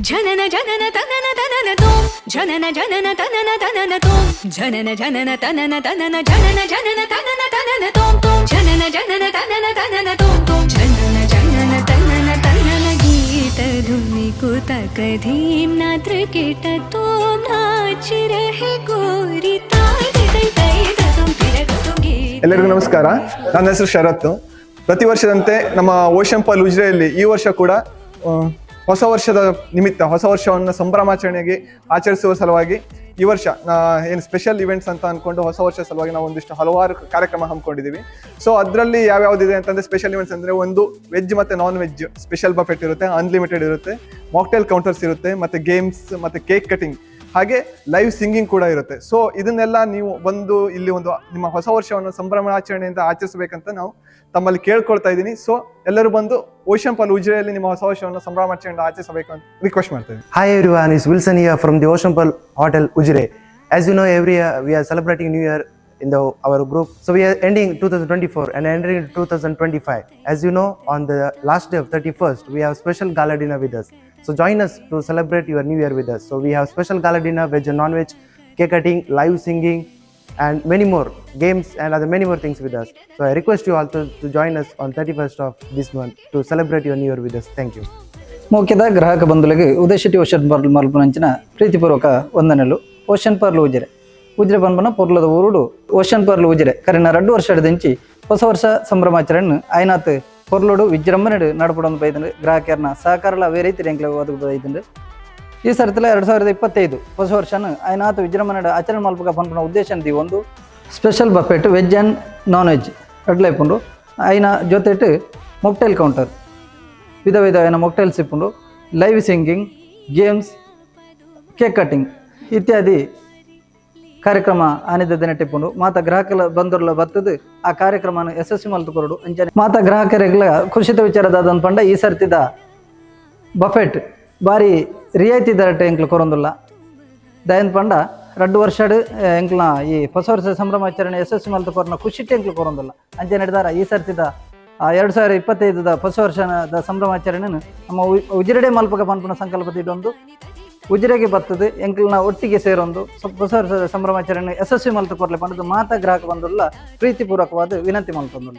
ಜನನ ಜನನ, ತನನ ತನನ ತೋಂ. ಜನನ ಜನನ, ತನನ ತನನ ತೋಂ. ಜನನ ಜನನ, ತನನ ತನನ, ಜನನ ಜನನ, ತನನ ತನನ ತೋಂ. ತೋಂ ಜನನ ಜನನ, ತನನ ತನನ ತೋಂ. ತೋಂ ಜನನ ಜನನ, ತನನ ತನನ ಗೀತ ಧುನಿ ಕುತ ಕಧೀಂ ನಾತ್ರ ತೋಂ. ನಾಚಿ ರಹೆ ಗೋರಿ ಎಲ್ಲರಿಗೂ ನಮಸ್ಕಾರ. ನನ್ನ ಹೆಸರು ಶರತ್. ಪ್ರತಿ ವರ್ಷದಂತೆ ನಮ್ಮ ಓಶಂಪಲ್ ಪಾಲ್ ಉಜ್ರೆಯಲ್ಲಿ ಈ ವರ್ಷ ಕೂಡ ಹೊಸ ವರ್ಷದ ನಿಮಿತ್ತ, ಹೊಸ ವರ್ಷವನ್ನು ಸಂಭ್ರಮಾಚರಣೆಗೆ ಆಚರಿಸುವ ಸಲುವಾಗಿ ಈ ವರ್ಷ ಏನು ಸ್ಪೆಷಲ್ ಇವೆಂಟ್ಸ್ ಅಂತ ಅಂದ್ಕೊಂಡು ಹೊಸ ವರ್ಷ ಸಲುವಾಗಿ ನಾವು ಒಂದಿಷ್ಟು ಹಲವಾರು ಕಾರ್ಯಕ್ರಮ ಹಮ್ಮಿಕೊಂಡಿದ್ದೀವಿ. ಸೊ ಅದರಲ್ಲಿ ಯಾವ್ಯಾವ್ದಿದೆ ಅಂತಂದರೆ ಸ್ಪೆಷಲ್ ಇವೆಂಟ್ಸ್ ಅಂದರೆ ಒಂದು ವೆಜ್ ಮತ್ತು ನಾನ್ ವೆಜ್ ಸ್ಪೆಷಲ್ ಬಫೆಟ್ ಇರುತ್ತೆ ಅನ್ಲಿಮಿಟೆಡ್ ಇರುತ್ತೆ ಮಾಕ್ಟೇಲ್ ಕೌಂಟರ್ಸ್ ಇರುತ್ತೆ, ಮತ್ತು ಗೇಮ್ಸ್ ಮತ್ತು ಕೇಕ್ ಕಟಿಂಗ್ ಹಾಗೆ ಲೈವ್ ಸಿಂಗಿಂಗ್ ಕೂಡ ಇರುತ್ತೆ. ಸೊ ಇದನ್ನೆಲ್ಲ ನೀವು ಬಂದು ಇಲ್ಲಿ ಒಂದು ನಿಮ್ಮ ಹೊಸ ವರ್ಷವನ್ನು ಸಂಭ್ರಮಾಚರಣೆಯಿಂದ ಆಚರಿಸಬೇಕಂತ ನಾವು ತಮ್ಮಲ್ಲಿ ಕೇಳ್ಕೊಳ್ತಾ ಇದ್ದೀನಿ. ಸೊ ಎಲ್ಲರೂ ಬಂದು ಓಷನ್ ಪಾಲ್ ಉಜಿರೆಯಲ್ಲಿ ನಿಮ್ಮ ಹೊಸ ವರ್ಷವನ್ನು ಸಂಭ್ರಮಾಚರಣೆಯಿಂದ ಆಚರಿಸಬೇಕು ಅಂತ ರಿಕ್ವೆಸ್ಟ್ ಮಾಡ್ತೇವೆ hi everyone is Wilson here from the ocean pearl hotel Ujire as you know every we are celebrating new year in the our group so we ending two thousand twenty four and ending two thousand twenty five as you know on the last day of thirty first we have special gala dinner with us So join us to celebrate your new year with us. So we have special gala dinner, veg and non-veg, cake cutting, live singing, and many more games and other many more things with us. So I request you also to, join us on 31st of this month to celebrate your new year with us. Thank you. ಮುಖ್ಯದ ಗ್ರಾಹಕ ಬಂಧುಗಳಿಗೆ ಉದಯಶೆಟ್ಟಿ ocean ಪಾರ್ಲ್ ಮಲ್ಪನಂಚಿನ ಪ್ರೀತಿಪೂರ್ವಕ ವಂದನೆಲು ocean ಪಾರ್ಲ್ Ujire Ujire ಪನ್ಪನ ಪೊರ್ಲದ ಊರುಡು ocean ಪಾರ್ಲ್ Ujire ಕರಿನ ರಡ್ಡು ವರ್ಷ ಹಿಡಿದಿಂಚಿ ಹೊಸ ವರ್ಷ ಸಂಭ್ರಮಾಚರಣೆ ಆಯ್ನಾತ್ ಹೊರಲೋಡು ವಿಜೃಂಭಣೆ ನಡ್ಪಡೊಂದು ಬೈತಂದ್ರೆ ಗ್ರಾಹಕರನ್ನ ಸಹಕಾರಲ ಬೇರೆ ರೀತಿ ರ್ಯಾಂಕ್ಲ ಒದಗಿ ಈ ಸರ್ತಿಲ ಎರಡ್ ಸಾವಿರದ ಇಪ್ಪತ್ತೈದು ಹೊಸ ವರ್ಷನ ಆಯ್ನಾತ ವಿಜೃಂಭಣೆ ಆಚರಣೆ ಮಲ್ಪಕ ಪನ್ಪುನ ಉದ್ದೇಶ ಅಂತೀವಿ ಒಂದು special buffet veg and non veg ఎట్లయిపోండు ఆయన జొతెట్టు మొక్టైల్ కౌంటర్ ವಿಧ విధమైన మొక్టైల్స్ ఇప్పుడు live singing games cake cutting ಇತ್ಯಾದಿ ಕಾರ್ಯಕ್ರಮ ಆನಿದ ದಿನ ಟಿಪ್ಪುಂಡು ಮಾತ ಗ್ರಾಹಕರ ಬಂದರ್ಲ ಬರ್ತದ ಆ ಕಾರ್ಯಕ್ರಮನ ಯಶಸ್ವಿ ಮಲ್ತು ಕೊರಡು ಅಂಚನೆ ಮಾತ ಗ್ರಾಹಕರಿಗೆಲ್ಲ ಖುಷಿತ ವಿಚಾರದಾದಂತ ಪಂಡ ಈ ಸರ್ತಿದ ಬಫೆಟ್ ಬಾರಿ ರಿಯಾಯಿತಿ ದರಟೆ ಎಂಕ್ಲು ಕೊರೊಂದುಲ್ಲ. ದಯನ್ ಪಂಡ ರಡ್ಡು ವರ್ಷಡ್ ಎಂಕ್ಲ ಈ ಹೊಸ ವರ್ಷ ಸಂಭ್ರಮಾಚರಣೆ ಯಶಸ್ವಿ ಮಲ್ತು ಕೊರನ ಖುಷಿಟ್ಟು ಎಂಕ್ಲು ಕೊರೊಂದುಲ್ಲ. ಅಂಚೆ ನಡೆದಾರ ಈ ಸರ್ತಿದ ಎರಡು ಸಾವಿರ ಇಪ್ಪತ್ತೈದು ಹೊಸ ವರ್ಷದ ಸಂಭ್ರಮಾಚರಣೆ ನಮ್ಮ ಉಜಿರಡೆ ಮಲ್ಪಕ ಪನ್ಪನ ಸಂಕಲ್ಪದ ಇದೊಂದು. ಉಜಿರೆಗೆ ಬರ್ತದೆ, ಎಂಕಲ್ನ ಒಟ್ಟಿಗೆ ಸೇರೊಂದು. ಹೊಸ ವರ್ಷದ ಸಂಭ್ರಮಾಚರಣೆ, ಯಶಸ್ವಿ ಮಲ್ತು ಕೊರ್ಲೆ ಪಂಡದು ಮಾತಾ ಗ್ರಾಹಕ ಬಂದುಲ್ಲ ಪ್ರೀತಿಪೂರ್ವಕವಾದ ವಿನಂತಿ ಮಲ್ಪೊಂದುಲ್ಲ